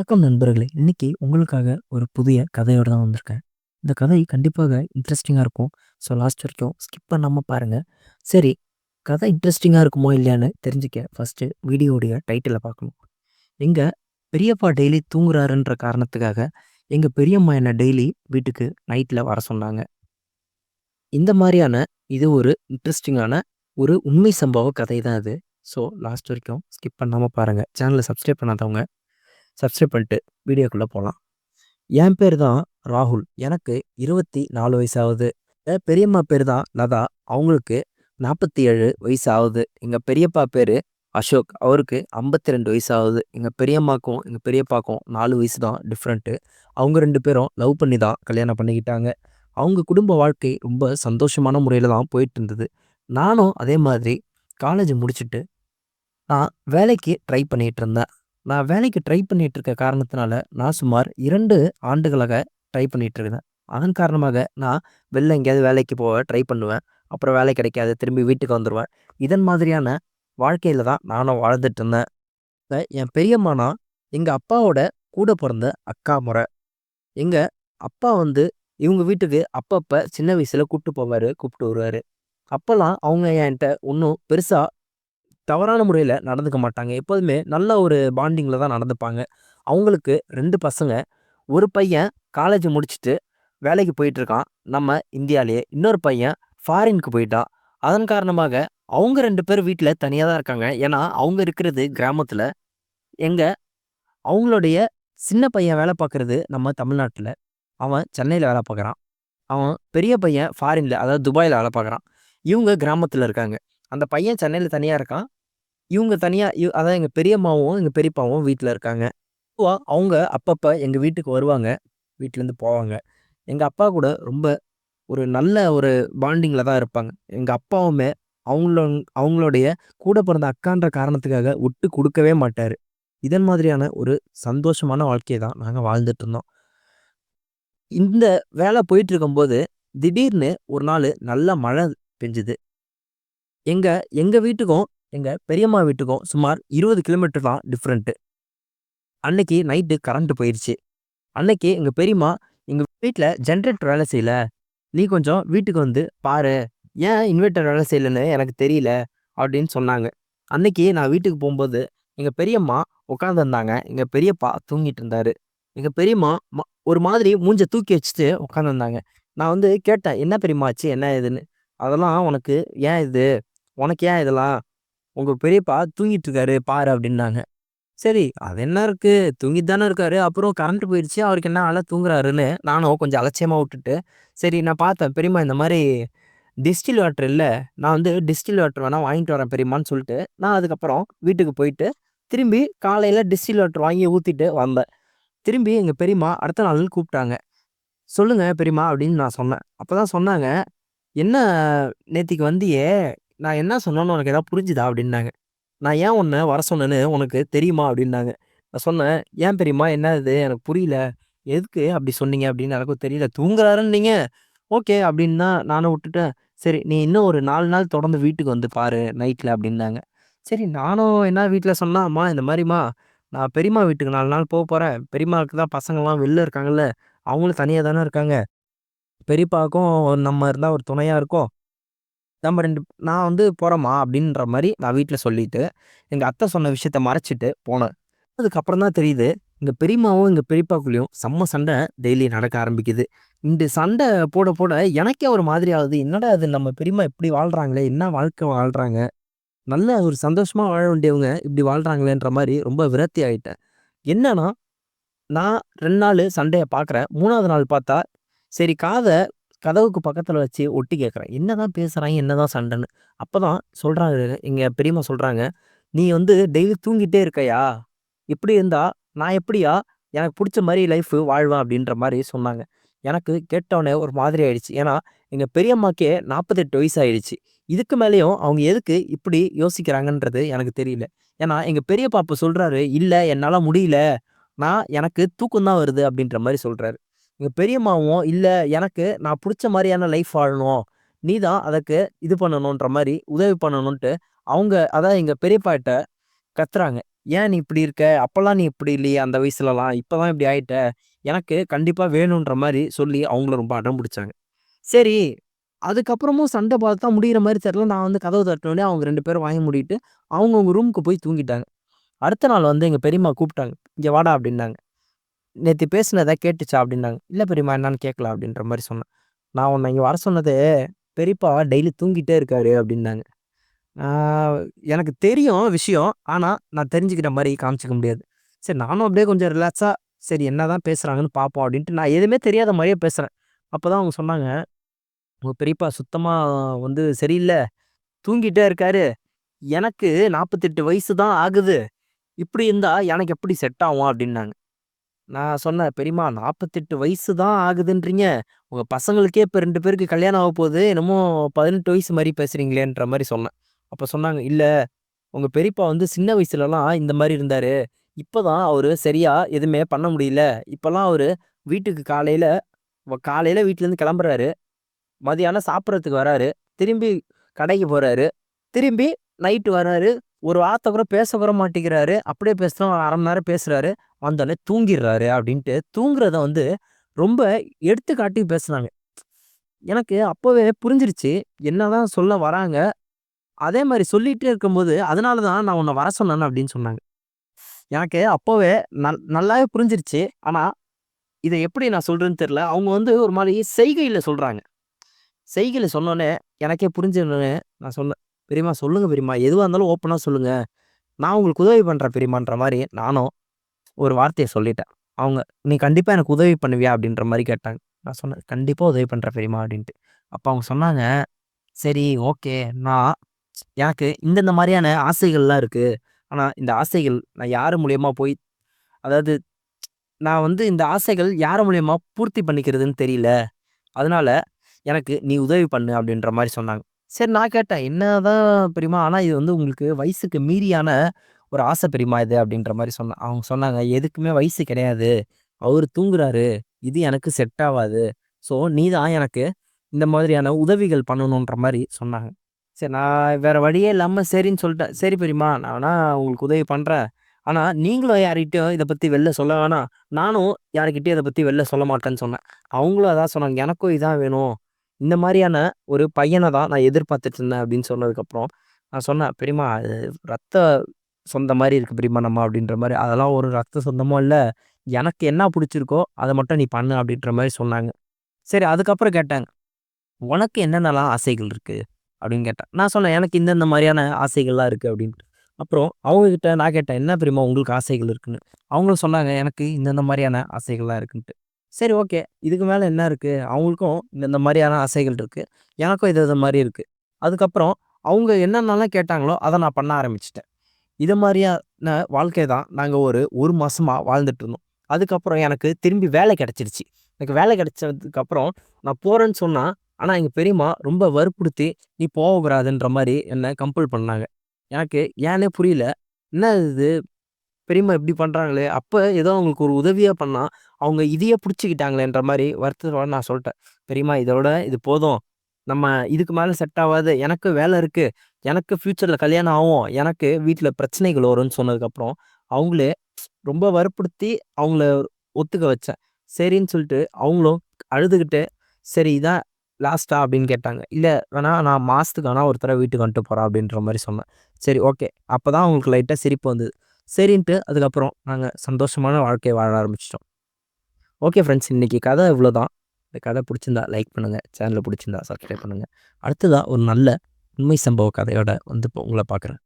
வணக்கம் நண்பர்களே! இன்னைக்கு உங்களுக்காக ஒரு புதிய கதையோட தான் வந்திருக்கேன். இந்த கதை கண்டிப்பாக இன்ட்ரெஸ்டிங்காக இருக்கும். ஸோ லாஸ்ட் வரைக்கும் ஸ்கிப் பண்ணாமல் பாருங்கள் சரி, கதை இன்ட்ரெஸ்டிங்காக இருக்குமோ இல்லையான்னு தெரிஞ்சுக்க ஃபர்ஸ்ட்டு வீடியோடைய டைட்டிலை பார்க்கணும். எங்கள் பெரியப்பா டெய்லி தூங்குறாருன்ற காரணத்துக்காக, எங்கள் பெரியம்மா என்னை டெய்லி வீட்டுக்கு நைட்டில் வர சொன்னாங்க. இந்த மாதிரியான இது ஒரு இன்ட்ரெஸ்டிங்கான ஒரு உண்மை சம்பவ கதை தான் இது. ஸோ லாஸ்ட் வரைக்கும் ஸ்கிப் பண்ணாமல் பாருங்க. சேனலை சப்ஸ்கிரைப் பண்ணாதவங்க சப்ஸ்கிரைப் பண்ணிட்டு வீடியோக்குள்ளே போகலாம் என் பேர் தான் ராகுல். எனக்கு இருபத்தி நாலு வயசாகுது என் பெரியம்மா பேர் தான் லதா. அவங்களுக்கு 47 வயசு ஆகுது. எங்கள் பெரியப்பா பேர் அசோக். அவருக்கு 52 வயசு ஆகுது. எங்கள் பெரியம்மாக்கும், எங்கள் பெரியப்பாக்கும் நாலு வயசு தான் டிஃப்ரெண்ட்டு அவங்க ரெண்டு பேரும் லவ் பண்ணி தான் கல்யாணம் பண்ணிக்கிட்டாங்க. அவங்க குடும்ப வாழ்க்கை ரொம்ப சந்தோஷமான முறையில் தான் போயிட்டுருந்தது. நானும் அதே மாதிரி காலேஜ் முடிச்சுட்டு, நான் வேலைக்கு ட்ரை பண்ணிட்டுருந்தேன். நான் வேலைக்கு ட்ரை பண்ணிட்டு இருக்க காரணத்தினால, நான் சுமார் இரண்டு ஆண்டுகளாக ட்ரை பண்ணிட்டு இருக்கேன் அதன் காரணமாக நான் வெளில எங்கேயாவது வேலைக்கு போக ட்ரை பண்ணுவேன். அப்புறம் வேலை கிடைக்காது. திரும்பி வீட்டுக்கு வந்துடுவேன் இதன் மாதிரியான வாழ்க்கையில் தான் நானும் வாழ்ந்துட்டு இருந்தேன். என் பெரியம்மானா, எங்கள் அப்பாவோட கூட பிறந்த அக்கா முறை எங்கள் அப்பா வந்து இவங்க வீட்டுக்கு அப்பப்போ சின்ன வயசில் கூப்பிட்டு போவார் கூப்பிட்டு வருவார் அப்போல்லாம் அவங்க என்ட்ட இன்னும் பெருசாக தவறான முறையில் நடந்துக்க மாட்டாங்க. எப்போதுமே நல்ல ஒரு பாண்டிங்கில் தான் நடந்துப்பாங்க. அவங்களுக்கு ரெண்டு பசங்க. ஒரு பையன் காலேஜ் முடிச்சுட்டு வேலைக்கு போயிட்டுருக்கான். நம்ம இந்தியாவிலேயே இன்னொரு பையன் ஃபாரினுக்கு போயிட்டான். அதன் காரணமாக அவங்க ரெண்டு பேர் வீட்டில் தனியாக தான் இருக்காங்க. ஏன்னா, அவங்க இருக்கிறது கிராமத்தில் எங்கே அவங்களுடைய சின்ன பையன் வேலை பார்க்குறது நம்ம தமிழ்நாட்டில் அவன் சென்னையில் வேலை பார்க்குறான். அவன் பெரிய பையன் ஃபாரினில் அதாவது துபாயில் வேலை பார்க்குறான். இவங்க கிராமத்தில் இருக்காங்க. அந்த பையன் சென்னையில் தனியாக இருக்கான். இவங்க தனியாக இவ் அதான் எங்கள் பெரியம்மாவும், எங்கள் பெரியப்பாவும் வீட்டில் இருக்காங்க. பொதுவா அவங்க அப்பப்போ எங்கள் வீட்டுக்கு வருவாங்க. வீட்டிலேருந்து போவாங்க. எங்கள் அப்பா கூட ரொம்ப ஒரு நல்ல ஒரு பாண்டிங்கில் தான் இருப்பாங்க. எங்கள் அப்பாவுமே அவங்கள அவங்களுடைய கூட பிறந்த அக்கான்ற காரணத்துக்காக விட்டு கொடுக்கவே மாட்டார் இதன் மாதிரியான ஒரு சந்தோஷமான வாழ்க்கையை தான் நாங்கள் வாழ்ந்துட்டு இருந்தோம். இந்த வேலை போயிட்டு இருக்கும்போது, திடீர்னு ஒரு நாள் நல்ல மழை பெஞ்சுது எங்கள் எங்கள் வீட்டுக்கும், எங்கள் பெரியம்மா வீட்டுக்கும் சுமார் 20 கிலோமீட்டர் தான் டிஃப்ரெண்ட்டு அன்னைக்கு நைட்டு கரண்ட்டு போயிடுச்சு அன்னைக்கு எங்கள் பெரியம்மா, எங்கள் வீட்டில் ஜென்ரேட்டர் வேலை செய்யல. நீ கொஞ்சம் வீட்டுக்கு வந்து பாரு. ஏன் இன்வெர்டர் வேலை செய்யலைன்னு எனக்கு தெரியல." அப்படின்னு சொன்னாங்க. அன்னைக்கு நான் வீட்டுக்கு போகும்போது எங்கள் பெரியம்மா உட்காந்துருந்தாங்க. எங்கள் பெரியப்பா தூங்கிட்டு இருந்தார் எங்கள் பெரியம்மா ஒரு மாதிரி மூஞ்ச தூக்கி வச்சுட்டு உட்காந்துருந்தாங்க. நான் வந்து கேட்டேன், "என்ன பெரியம்மா ஆச்சு? என்ன ஏதுன்னு?" "அதெல்லாம் உனக்கு ஏன் இது? உனக்கு ஏன் இதெல்லாம்? உங்கள் பெரியப்பா தூங்கிட்டு இருக்காரு பாரு." அப்படின்னாங்க. சரி, அது என்ன இருக்குது தூங்கிட்டு தானே இருக்காரு. அப்புறம் கரண்ட் போயிடுச்சு அவருக்கு என்ன நல்லா தூங்குறாருன்னு நானும் கொஞ்சம் அலட்சியமாக விட்டுட்டு, சரி நான் பார்த்தேன். பெரியம்மா இந்த மாதிரி டிஸ்டில் வாட்டர் இல்லை நான் வந்து டிஸ்டில் வாட்டர் வேணால் வாங்கிட்டு வரேன் பெரியம்மான்னு சொல்லிட்டு, நான் அதுக்கப்புறம் வீட்டுக்கு போயிட்டு, திரும்பி காலையில் டிஸ்டில் வாட்டர் வாங்கி ஊற்றிட்டு வந்தேன். திரும்பி எங்கள் பெரியம்மா அடுத்த நாள் கூப்பிட்டாங்க. சொல்லுங்கள் பெரியம்மா" அப்படின்னு நான் சொன்னேன். அப்போ தான் சொன்னாங்க, "என்ன நேத்திக்கு வந்தியே, நான் என்ன சொன்னேன்னு உனக்கு எதாவது புரிஞ்சுதா?" அப்படின்னாங்க. "நான் ஏன் ஒன்று வர சொன்னேன்னு உனக்கு தெரியுமா?" அப்படின்னாங்க. நான் சொன்னேன், "ஏன் பெரியம்மா என்ன இது? எனக்கு புரியல. எதுக்கு அப்படி சொன்னீங்க?" அப்படின்னு எனக்கும் தெரியல. "தூங்குறாருன்னீங்க. ஓகே." அப்படின்னு தான் நானும் விட்டுட்டேன். "சரி நீ இன்னும் ஒரு நாலு நாள் தொடர்ந்து வீட்டுக்கு வந்து பாரு நைட்டில் அப்படின்னாங்க. சரி நானும் என்ன வீட்டில் சொன்னா, "அம்மா இந்த மாதிரிம்மா நான் பெரியம்மா வீட்டுக்கு நாலு நாள் போக போகிறேன் பெரியம்மாவுக்கு தான் பசங்கள்லாம் வெளில இருக்காங்கல்ல. அவங்களும் தனியாக தானே இருக்காங்க. பெரியப்பாவுக்கும் நம்ம இருந்தால் ஒரு துணையாக இருக்கும். நம்ம ரெண்டு நான் வந்து போகிறோமா அப்படின்ற மாதிரி நான் வீட்டில் சொல்லிட்டு, எங்கள் அத்தை சொன்ன விஷயத்த மறைச்சிட்டு போனேன். அதுக்கப்புறம் தான் தெரியுது, எங்கள் பெரியம்மாவும், எங்கள் பெரியப்பாக்குள்ளேயும் செம்ம சண்டை டெய்லி நடக்க ஆரம்பிக்குது. இந்த சண்டை போட போட எனக்கே ஒரு மாதிரி ஆகுது. என்னடா இது நம்ம பெரியம்மா இப்படி வாழ்கிறாங்களே என்ன வாழ்க்கை வாழ்கிறாங்க நல்ல ஒரு சந்தோஷமாக வாழ வேண்டியவங்க இப்படி வாழ்கிறாங்களேன்ற மாதிரி ரொம்ப விரக்தி ஆகிட்டேன் என்னன்னா, நான் ரெண்டு நாள் சண்டையை பார்க்குறேன். மூணாவது நாள் பார்த்தா, சரி காதை கதவுக்கு பக்கத்தில் வச்சு ஒட்டி கேட்குறேன். பேசுகிறான் என்ன தான் சண்டைன்னு. அப்போ தான் சொல்கிறாங்க எங்கள் பெரியம்மா சொல்கிறாங்க "நீ வந்து டெய்லி தூங்கிட்டே இருக்கையா? இப்படி இருந்தால் நான் எப்படியா எனக்கு பிடிச்ச மாதிரி லைஃப் வாழ்வேன்?" அப்படின்ற மாதிரி சொன்னாங்க. எனக்கு கேட்டோனே ஒரு மாதிரி ஆயிடுச்சு. ஏன்னா, எங்கள் பெரியம்மாக்கே 48 வயசு ஆயிடுச்சு. இதுக்கு மேலேயும் அவங்க எதுக்கு இப்படி யோசிக்கிறாங்கன்றது எனக்கு தெரியல. ஏன்னா, எங்கள் பெரிய பாப்பா சொல்கிறாரு இல்லை என்னால் முடியல. நான் எனக்கு தூக்கம் தான் வருது." அப்படின்ற மாதிரி சொல்கிறாரு எங்கள் பெரியம்மாவும், இல்லை எனக்கு நான் பிடிச்ச மாதிரியான லைஃப் வாழணும். நீ தான் அதுக்கு இது பண்ணணுன்ற மாதிரி உதவி பண்ணணுன்ட்டு" அவங்க அதான் எங்கள் பெரியப்பாட்ட கத்துறாங்க. "ஏன் நீ இப்படி இருக்க? அப்போல்லாம் நீ இப்படி இல்லையே அந்த வயசுலலாம். இப்போ தான் இப்படி ஆயிட்ட." எனக்கு கண்டிப்பாக வேணுன்ற மாதிரி சொல்லி அவங்கள ரொம்ப அடம் பிடிச்சாங்க சரி, அதுக்கப்புறமும் சண்டை பார்த்தா முடிகிற மாதிரி தெரியல. நான் வந்து கதவு தட்டினோடனே அவங்க ரெண்டு பேரும் வாங்கி மூடிட்டு அவங்கவுங்க ரூமுக்கு போய் தூங்கிட்டாங்க. அடுத்த நாள் வந்து எங்கள் பெரியம்மா கூப்பிட்டாங்க. இங்கே வாடா" அப்படின்னாங்க. நேற்று பேசினதை கேட்டுச்சா?" அப்படின்னாங்க. இல்லை பெரியம்மா என்னான்னு கேட்கல" அப்படின்ற மாதிரி சொன்னேன். "நான் உன்னை இங்கே வர சொன்னது பெரியப்பா டெய்லி தூங்கிட்டே இருக்காரு" அப்படின்னாங்க. எனக்கு தெரியும் விஷயம். ஆனால் நான் தெரிஞ்சுக்கிற மாதிரி காமிச்சிக்க முடியாது. சரி நானும் அப்படியே கொஞ்சம் ரிலாக்ஸாக சரி என்னதான் பேசுகிறாங்கன்னு பார்ப்போம் அப்படின்ட்டு நான் எதுவுமே தெரியாத மறைய பேசுகிறேன் அப்போ தான் அவங்க சொன்னாங்க, உங்கள் பெரியப்பா சுத்தமாக வந்து சரியில்லை தூங்கிட்டே இருக்காரு. எனக்கு 48 வயசு தான் ஆகுது. இப்படி இருந்தால் எனக்கு எப்படி செட் ஆகும்?" அப்படின்னாங்க. நான் சொன்னேன், "பெரியம்மா 48 வயசு தான் ஆகுதுன்றீங்க. உங்க பசங்களுக்கே இப்ப 2 பேருக்கு கல்யாணம் ஆகப் போகுது. என்னமோ 18 வயசு மாரி பேசுறீங்களேன்ற" மாரி சொன்னேன். அப்ப சொன்னாங்க, "இல்ல உங்க பெரியப்பா வந்து சின்ன வயசுலலாம் இந்த மாரி இருந்தாரு. இப்பதான் அவரு சரியா எதுவுமே பண்ண முடியல. இப்பலாம் அவரு வீட்டுக்கு காலையில வ காலையில வீட்லருந்து கிளம்புறாரு. மதியானம் சாப்பிடறதுக்கு வராரு. திரும்பி கடைக்கு போறாரு. திரும்பி நைட்டு வராரு. ஒரு வார்த்தை கூட பேச கூட மாட்டேங்கிறாரு. அப்படியே பேசுகிறோம் அரை மணி நேரம் பேசுகிறாரு வந்தாலே தூங்கிடுறாரு அப்படின்ட்டு தூங்குறத வந்து ரொம்ப எடுத்துக்காட்டி பேசுனாங்க. எனக்கு அப்போவே புரிஞ்சிருச்சு. என்னதான் சொல்ல வராங்க. அதே மாதிரி சொல்லிகிட்டே இருக்கும்போது, "அதனால தான் நான் உன்னை வர சொன்னேன்" அப்படின்னு சொன்னாங்க. எனக்கு அப்போவே நல் நல்லாவே புரிஞ்சிருச்சு. ஆனால் இதை எப்படி நான் சொல்கிறேன்னு தெரில அவங்க வந்து ஒரு மாதிரி செய்கையில் சொல்கிறாங்க செய்கையில் சொன்னோன்னே எனக்கே புரிஞ்சோனே நான் சொன்னேன், "பெரியம்மா சொல்லுங்கள் பெரியம்மா. எதுவாக இருந்தாலும் ஓப்பனாக சொல்லுங்கள் நான் உங்களுக்கு உதவி பண்ணுறேன் பெரியம்மான்ற" மாதிரி நானும் ஒரு வார்த்தையை சொல்லிட்டேன். அவங்க, "நீ கண்டிப்பாக எனக்கு உதவி பண்ணுவியா?" அப்படின்ற மாதிரி கேட்டாங்க. நான் சொன்னேன், கண்டிப்பாக உதவி பண்ணுறேன் பெரியம்மா" அப்படின்ட்டு. அப்போ அவங்க சொன்னாங்க, "சரி ஓகே. நான் எனக்கு இந்தந்த மாதிரியான ஆசைகள்லாம் இருக்குது ஆனால் இந்த ஆசைகள் நான் யார் மூலியமாக போய் அதாவது நான் வந்து இந்த ஆசைகள் யார் மூலியமாக பூர்த்தி பண்ணிக்கிறதுன்னு தெரியல. அதனால் எனக்கு நீ உதவி பண்ணு" அப்படின்ற மாதிரி சொன்னாங்க. சரி நான் கேட்டேன், "என்னதான் பெரியம்மா, ஆனால் இது வந்து உங்களுக்கு வயசுக்கு மீறியான ஒரு ஆசை பெரியம்மா இது" அப்படின்ற மாதிரி சொன்னேன். அவங்க சொன்னாங்க, "எதுக்குமே வயசு கிடையாது. அவர் தூங்குறாரு. இது எனக்கு செட் ஆகாது ஸோ நீ தான் எனக்கு இந்த மாதிரியான உதவிகள் பண்ணணுன்ற" மாதிரி சொன்னாங்க. சரி நான் வேறு வழியே இல்லாமல் சரின்னு சொல்லிட்டேன். "சரி பெரியம்மா, நான் வேணா உங்களுக்கு உதவி பண்ணுறேன் ஆனால் நீங்களும் யார்கிட்டயும் இதை பற்றி வெளில சொல்ல வேணாம். நானும் யார்கிட்டயும் இதை பற்றி வெளில சொல்ல மாட்டேன்னு" சொன்னேன். அவங்களும் அதான் சொன்னாங்க. "எனக்கும் இதான் வேணும். இந்த மாதிரியான ஒரு பையனை தான் நான் எதிர்பார்த்துட்டு இருந்தேன்" அப்படின்னு சொன்னதுக்கப்புறம், நான் சொன்னேன், "பெரியம்மா அது ரத்த சொந்தம் மாதிரி இருக்குது பெரியம்மா நம்ம" அப்படின்ற மாதிரி "அதெல்லாம் ஒரு ரத்த சொந்தமும் இல்லை எனக்கு என்ன பிடிச்சிருக்கோ அதை மட்டும் நீ பண்ணு" அப்படின்ற மாதிரி சொன்னாங்க. சரி அதுக்கப்புறம் கேட்டாங்க, "உனக்கு என்னென்னலாம் ஆசைகள் இருக்குது அப்படின்னு கேட்டேன். நான் சொன்னேன், "எனக்கு இந்தந்த மாதிரியான ஆசைகள்லாம் இருக்குது அப்படின்ட்டு. அப்புறம் அவங்கக்கிட்ட நான் கேட்டேன், "என்ன பெரியம்மா உங்களுக்கு ஆசைகள் இருக்குன்னு?" அவங்களும் சொன்னாங்க, "எனக்கு இந்தந்த மாதிரியான ஆசைகள்லாம் இருக்குன்ட்டு." சரி ஓகே. இதுக்கு மேலே என்ன இருக்குது அவங்களுக்கும் இந்த மாதிரியான ஆசைகள் இருக்குது எனக்கும் இது இது மாதிரி இருக்குது அதுக்கப்புறம் அவங்க என்னென்னலாம் கேட்டாங்களோ, அதை நான் பண்ண ஆரம்பிச்சிட்டேன் இது மாதிரியான வாழ்க்கை தான் நாங்கள் ஒரு ஒரு மாதமாக வாழ்ந்துட்டு இருந்தோம். அதுக்கப்புறம் எனக்கு திரும்பி வேலை கிடச்சிருச்சு எனக்கு வேலை கிடச்சதுக்கப்புறம் நான் போகிறேன்னு சொன்னால் ஆனால் எங்கள் பெரியம்மா ரொம்ப வற்புறுத்தி, "நீ போகக்கூடாதுன்ற" மாதிரி என்னை கம்பல் பண்ணாங்க. எனக்கு ஏன்னே புரியல. என்ன இது பெரியம்மா இப்படி பண்ணுறாங்களே அப்போ ஏதோ அவங்களுக்கு ஒரு உதவியாக பண்ணால் அவங்க இதையே பிடிச்சிக்கிட்டாங்களேன்ற மாதிரி வருத்தத்தோட நான் சொல்லிட்டேன் "பெரியம்மா இதோட இது போதும். நம்ம இதுக்கு மேலே செட் ஆகாது எனக்கு வேலை இருக்குது எனக்கு ஃப்யூச்சரில் கல்யாணம் ஆகும். எனக்கு வீட்டில் பிரச்சனைகள் வரும்னு சொன்னதுக்கப்புறம், அவங்களே ரொம்ப வற்புறுத்தி அவங்கள ஒத்துக்க வச்சேன். சரின்னு சொல்லிட்டு அவங்களும் அழுதுகிட்டு, "சரி இதான் லாஸ்ட்டா?" அப்படின்னு கேட்டாங்க. இல்லை வேணா நான் மாதத்துக்கு வேணால் ஒரு வீட்டுக்கு வந்துட்டு போகிறேன் அப்படின்ற மாதிரி சொன்னேன். சரி ஓகே. அப்பதான் அவங்களுக்கு லைட்டாக சிரிப்பு வந்தது. சரின்ட்டு அதுக்கப்புறம் நாங்கள் சந்தோஷமான வாழ்க்கையை வாழ ஆரம்பிச்சிட்டோம். ஓகே ஃப்ரெண்ட்ஸ் இன்றைக்கி கதை இவ்வளோ தான் இந்த கதை பிடிச்சிருந்தா லைக் பண்ணுங்கள் சேனலை பிடிச்சிருந்தா சப்ஸ்கிரைப் பண்ணுங்கள் அடுத்ததாக ஒரு நல்ல உண்மை சம்பவ கதையோட வந்து இப்போ உங்களை பார்க்குறேன்.